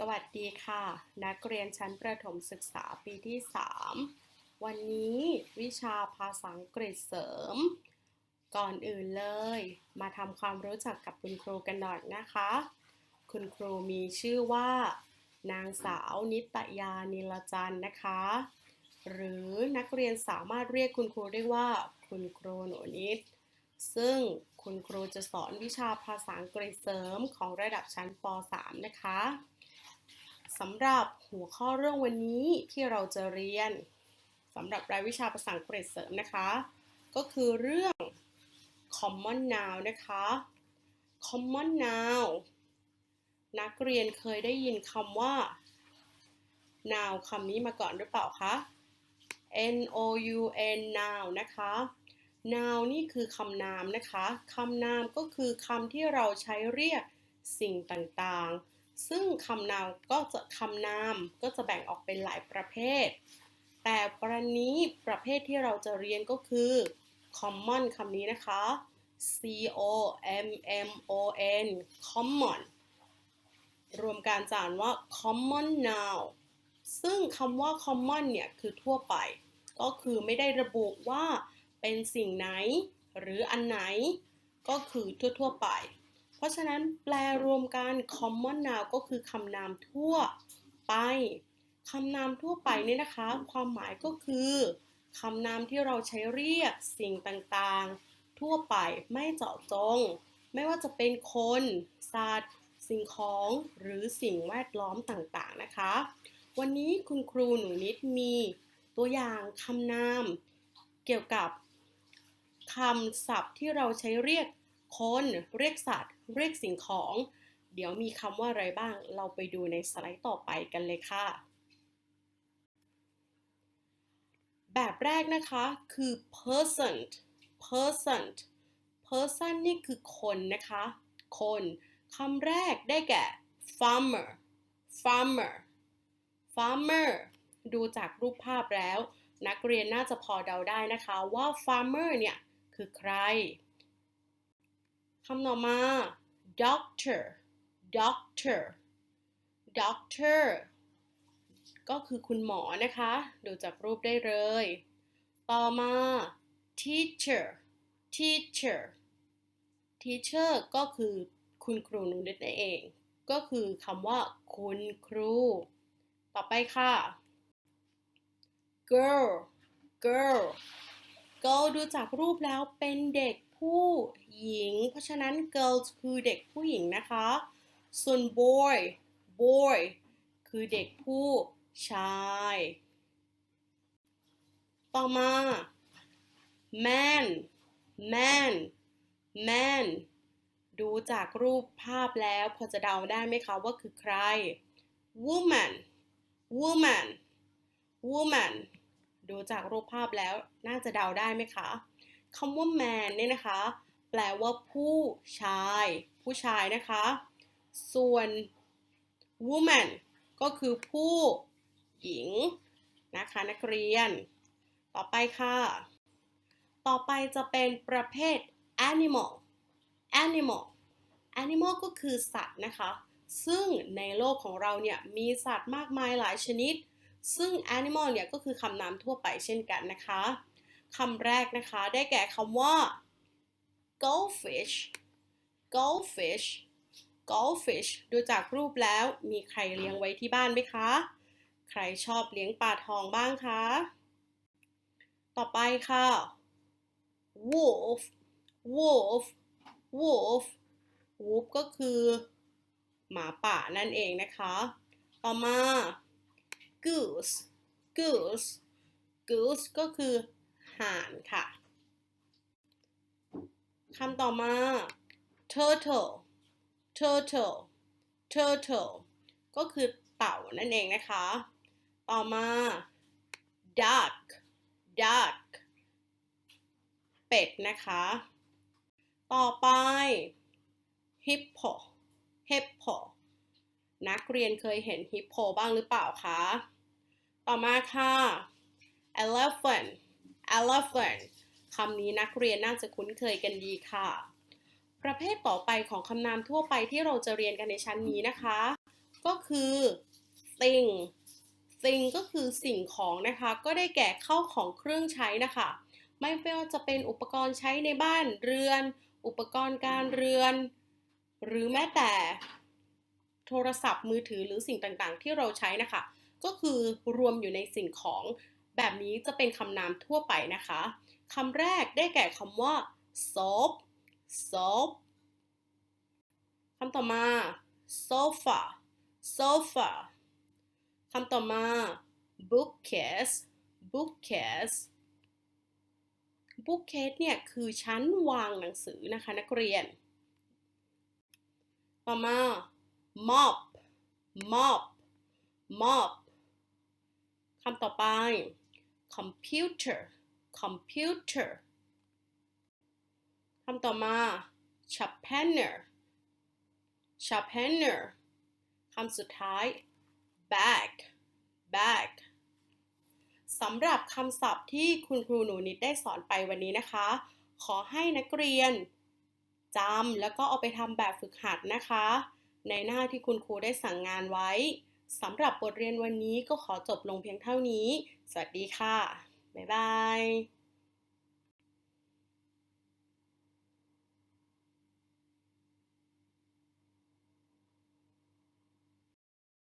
สวัสดีค่ะ นักเรียนชั้นประถมศึกษาปีที่ 3 วันนี้วิชาภาษาอังกฤษเสริม ก่อนอื่นเลย มาทำความรู้จักกับคุณครูกันหน่อยนะคะ คุณครูมีชื่อว่า นางสาวนิตยานิลจันนะคะ หรือนักเรียนสามารถเรียกคุณครูได้ว่า คุณครูหนูนิด ซึ่งคุณครูจะสอนวิชาภาษาอังกฤษเสริมของระดับชั้นป .3 นะคะ สำหรับหัวข้อเรื่องวันนี้ที่เราจะเรียนสำหรับรายวิชาภาษาอังกฤษเสริมนะคะ ก็คือเรื่อง common noun นะคะ common noun นักเรียนเคยได้ยินคำว่า noun คำนี้มาก่อนหรือเปล่าคะ n o u n noun นะคะ noun นี่คือคำนามนะคะ คำนามก็คือคำที่เราใช้เรียกสิ่งต่างๆ ซึ่งคำนามก็จะคำนามก็จะแบ่งออกเป็นหลายประเภท แต่ประนี้ประเภทที่เราจะเรียนก็คือ common คำนี้นะคะ c o m m o n common รวมการจานว่า common noun ซึ่งคำว่า common เนี่ยคือทั่วไป ก็คือไม่ได้ระบุว่าเป็นสิ่งไหน หรืออันไหน ก็คือทั่วๆไป เพราะฉะนั้นแปลรวมกัน common noun ก็คือคำนามทั่วไปคำนามทั่วไปนี่นะคะ ความหมายก็คือคำนามที่เราใช้เรียกสิ่งต่างๆ ทั่วไปไม่เจาะจง ไม่ว่าจะเป็นคน สัตว์ สิ่งของหรือสิ่งแวดล้อมต่างๆนะคะ วันนี้คุณครูหนูนิดมีตัวอย่างคำนามเกี่ยวกับคำศัพท์ที่เราใช้เรียก คน เรียกสัตว์ เรียกสิ่งของ เดี๋ยวมีคำว่าอะไรบ้าง เราไปดูในสไลด์ต่อไปกันเลยค่ะ แบบแรกนะคะคือ person person person นี่คือคนนะคะ คนคำแรกได้แก่ farmer farmer farmer ดูจากรูปภาพแล้ว นักเรียนน่าจะพอเดาได้นะคะว่า farmer เนี่ย คือใคร คำต่อมา doctor doctor doctor ก็คือคุณหมอนะคะ ดูจากรูปได้เลย ต่อมา teacher teacher teacher ก็คือคุณครูนุ่นเอง ก็คือคำว่า คุณครู ต่อไปค่ะ girl girl girl ดูจากรูปแล้วเป็นเด็ก ผู้หญิง เพราะฉะนั้น girls คือเด็กผู้หญิงนะคะ ส่วน boy boy คือเด็กผู้ชาย ต่อมา man man man ดูจากรูปภาพแล้วพอจะเดาได้ไหมคะว่าคือใคร woman woman woman ดูจากรูปภาพแล้วน่าจะเดาได้ไหมคะ คำว่า man เนี่ยนะคะ แปลว่าผู้ชาย ผู้ชายนะคะ ส่วน woman ก็คือผู้หญิงนะคะนักเรียน ต่อไปค่ะ ต่อไปจะเป็นประเภท animal animal animal ก็คือสัตว์นะคะ ซึ่งในโลกของเราเนี่ยมีสัตว์มากมายหลายชนิด ซึ่ง animal เนี่ยก็คือคำนามทั่วไปเช่นกันนะคะ คำแรกนะคะ ได้แก่คำว่า goldfish goldfish goldfish ดูจากรูปแล้วมีใครเลี้ยงไว้ที่บ้านไหมคะ ใครชอบเลี้ยงปลาทองบ้างคะ ต่อไปค่ะ wolf wolf wolf wolf ก็คือหมาป่านั่นเองนะคะ ต่อมา goose goose goose ก็คือ ห่านค่ะคำต่อมา turtle turtle turtle ก็คือเต่านั่นเองนะคะ ต่อมา duck duck เป็ดนะคะ ต่อไป hippo hippo นักเรียนเคยเห็นฮิปโปบ้างหรือเปล่าคะ ต่อมาค่ะ elephant elephant คำนี้นักเรียนน่าจะคุ้นเคยกันดีค่ะ ประเภทต่อไปของคำนามทั่วไปที่เราจะเรียนกันในชั้นนี้นะคะ ก็คือ thing thing ก็คือสิ่งของนะคะ ก็ได้แก่เข้าของเครื่องใช้นะคะ ไม่ว่าจะเป็นอุปกรณ์ใช้ในบ้านเรือน อุปกรณ์การเรือน หรือแม้แต่โทรศัพท์มือถือหรือสิ่งต่างๆ ที่เราใช้นะคะ ก็คือรวมอยู่ในสิ่งของ แบบนี้จะเป็นคำนามทั่วไปนะคะคำแรกได้แก่คำว่า soap soap คำต่อมา sofa sofa คำต่อมา bookcase bookcase bookcase เนี่ยคือชั้นวางหนังสือนะคะนักเรียน ต่อมา mop mop mop คำต่อไป computer computer คำต่อมา sharpener sharpener คำสุดท้าย bag bag สำหรับคำศัพท์ที่คุณครูหนูนิดได้สอนไปวันนี้นะคะ ขอให้นักเรียนจำแล้วก็เอาไปทำแบบฝึกหัดนะคะ ในหน้าที่คุณครูได้สั่งงานไว้ สำหรับบทเรียนวันนี้ก็ขอจบลงเพียงเท่านี้ สวัสดีค่ะ บ๊ายบาย